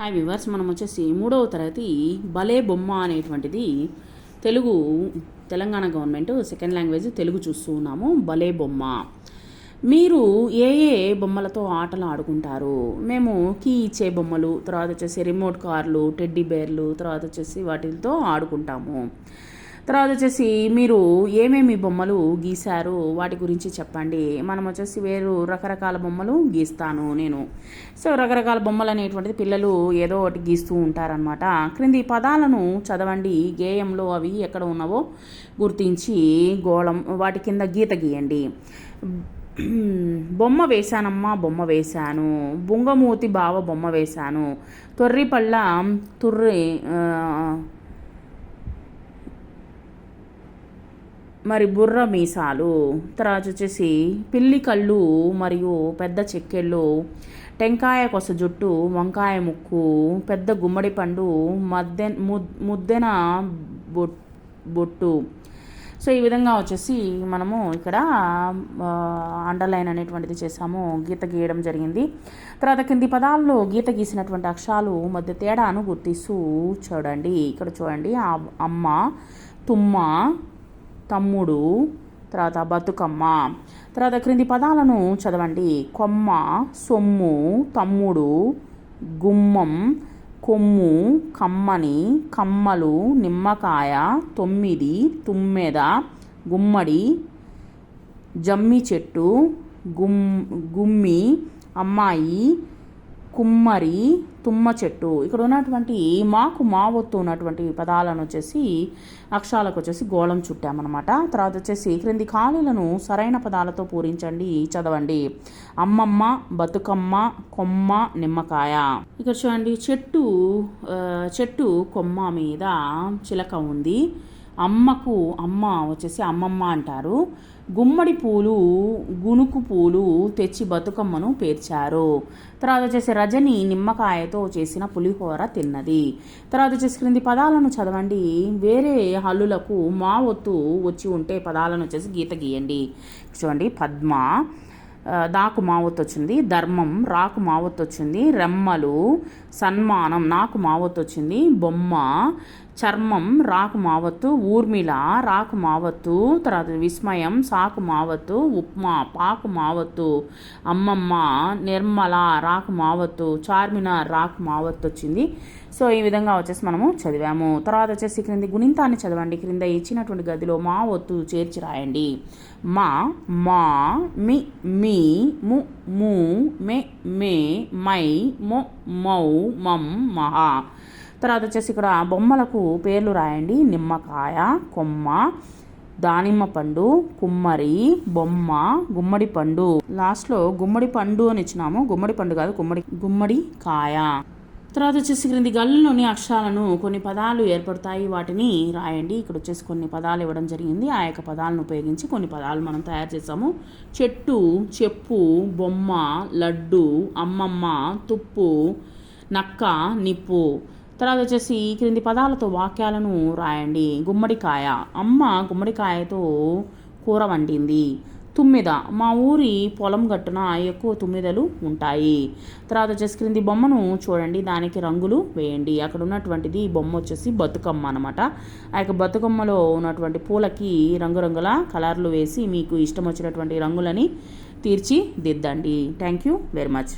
Hi viewers మనం వచ్చేసి మూడవ తరగతి భలే బొమ్మ అనేటువంటిది Telugu Telangana government second language Telugu చూస్తూ ఉన్నాము. భలే బొమ్మ. మీరు ఏ ఏ బొమ్మలతో ఆటలు ఆడుకుంటారు? మేము కీ ఇచ్చే బొమ్మలు తర్వాత వచ్చేసి రిమోట్ కార్లు టెడ్డీ బేర్లు తర్వాత వచ్చేసి వాటితో ఆడుకుంటాము. తర్వాత వచ్చేసి మీరు ఏమేమి బొమ్మలు గీశారు? వాటి గురించి చెప్పండి. మనం వచ్చేసి వేరు రకరకాల బొమ్మలు గీస్తాను నేను. సో రకరకాల బొమ్మలు అనేటువంటిది పిల్లలు ఏదో ఒకటి గీస్తూ ఉంటారనమాట క్రింది పదాలను చదవండి. గేయంలో అవి ఎక్కడ ఉన్నావో గుర్తించి గోళం వాటి కింద గీత గీయండి. బొమ్మ వేశానమ్మా బొమ్మ వేశాను. బుంగమూతి బావ బొమ్మ వేశాను. తొర్రిపళ్ళ తుర్రి మరి బుర్ర మీసాలు. తర్వాత వచ్చేసి పిల్లి కళ్ళు మరియు పెద్ద చెక్కెళ్ళు టెంకాయ కొస జుట్టు వంకాయ ముక్కు పెద్ద గుమ్మడి పండు మద్దె ముద్- ముద్దెన బొట్ బొట్టు. సో ఈ విధంగా వచ్చేసి మనము ఇక్కడ అండర్లైన్ అనేటువంటిది చేసాము. గీత గీయడం జరిగింది. తర్వాత కింది పదాల్లో గీత గీసినటువంటి అక్షరాలు మధ్య తేడాను గుర్తిస్తూ చూడండి. ఇక్కడ చూడండి. అమ్మ తుమ్మ తమ్ముడు తర్వాత బతుకమ్మ. తర్వాత క్రింది పదాలను చదవండి. కొమ్మ సొమ్ము తమ్ముడు గుమ్మం కొమ్ము కమ్మని కమ్మలు నిమ్మకాయ తొమ్మిది తుమ్మెద గుమ్మడి జమ్మి చెట్టు గుమ్ గుమ్మి అమ్మాయి కుమ్మరి తుమ్మ చెట్టు. ఇక్కడ ఉన్నటువంటి మాకు మావొత్తు ఉన్నటువంటి పదాలను వచ్చేసి అక్షరాలకు వచ్చేసి గోళం చుట్టామన్నమాట. తర్వాత వచ్చేసి క్రింది ఖాళీలను సరైన పదాలతో పూరించండి చదవండి. అమ్మమ్మ బతుకమ్మ కొమ్మ నిమ్మకాయ. ఇక్కడ చూడండి చెట్టు చెట్టు కొమ్మ మీద చిలక ఉంది. అమ్మకు అమ్మ వచ్చేసి అమ్మమ్మ అంటారు. గుమ్మడి పూలు గుణుకు పూలు తెచ్చి బతుకమ్మను పేర్చారు. తర్వాత వచ్చేసి రజని నిమ్మకాయతో చేసిన పులిహోర తిన్నది. తర్వాత వచ్చేసి క్రింది పదాలను చదవండి. వేరే హల్లులకు మా ఒత్తు వచ్చి ఉంటే పదాలను వచ్చేసి గీత గీయండి. చూడండి పద్మ నాకు దాకు మావత్ వచ్చింది ధర్మం రాకు మావత్ వచ్చింది రెమ్మలు సన్మానం నాకు మావత్ వచ్చింది బొమ్మ చర్మం రాకు మావత్తు ఊర్మిళ రాకు మావత్తు తర్వాత విస్మయం సాకు మావత్తు ఉప్మా పాకు మావత్తు అమ్మమ్మ నిర్మల రాకు మావత్తు చార్మినార్ రాకు మావత్తు వచ్చింది సో ఈ విధంగా వచ్చేసి మనము చదివాము. తర్వాత వచ్చేసి క్రింది గుణింతాన్ని చదవండి. క్రింద ఇచ్చినటువంటి గదిలో మా ఒత్తు చేర్చి రాయండి. మా మా మీ మీ. ము మూ మే మే మై మొ మౌ మం మహా తర్వాత వచ్చేసి ఇక్కడ బొమ్మలకు పేర్లు రాయండి. నిమ్మకాయ కొమ్మ దానిమ్మ పండు కుమ్మరి బొమ్మ గుమ్మడి పండు. లాస్ట్లో గుమ్మడి పండు అని ఇచ్చినాము. గుమ్మడి పండు కాదు గుమ్మడి గుమ్మడి కాయ. తర్వాత వచ్చేసి క్రింది గల్లులోని అక్షరాలను కొన్ని పదాలు ఏర్పడతాయి. వాటిని రాయండి. ఇక్కడ వచ్చేసి కొన్ని పదాలు ఇవ్వడం జరిగింది. ఆ యొక్క పదాలను ఉపయోగించి కొన్ని పదాలు మనం తయారు చేసాము చెట్టు చెప్పు బొమ్మ లడ్డు అమ్మమ్మ తుప్పు నక్క నిప్పు. తర్వాత వచ్చేసి క్రింది పదాలతో వాక్యాలను రాయండి. గుమ్మడికాయ. అమ్మ గుమ్మడికాయతో కూర వండింది. తుమ్మిద. మా ఊరి పొలం గట్టున ఎక్కువ తుమ్మిదలు ఉంటాయి. తర్వాత వచ్చేసి క్రింది బొమ్మను చూడండి దానికి రంగులు వేయండి. అక్కడ ఉన్నటువంటిది బొమ్మ వచ్చేసి బతుకమ్మ అనమాట ఆ యొక్క బతుకమ్మలో ఉన్నటువంటి పూలకి రంగురంగుల కలర్లు వేసి మీకు ఇష్టం వచ్చినటువంటి రంగులని తీర్చిదిద్దండి. Thank you very much.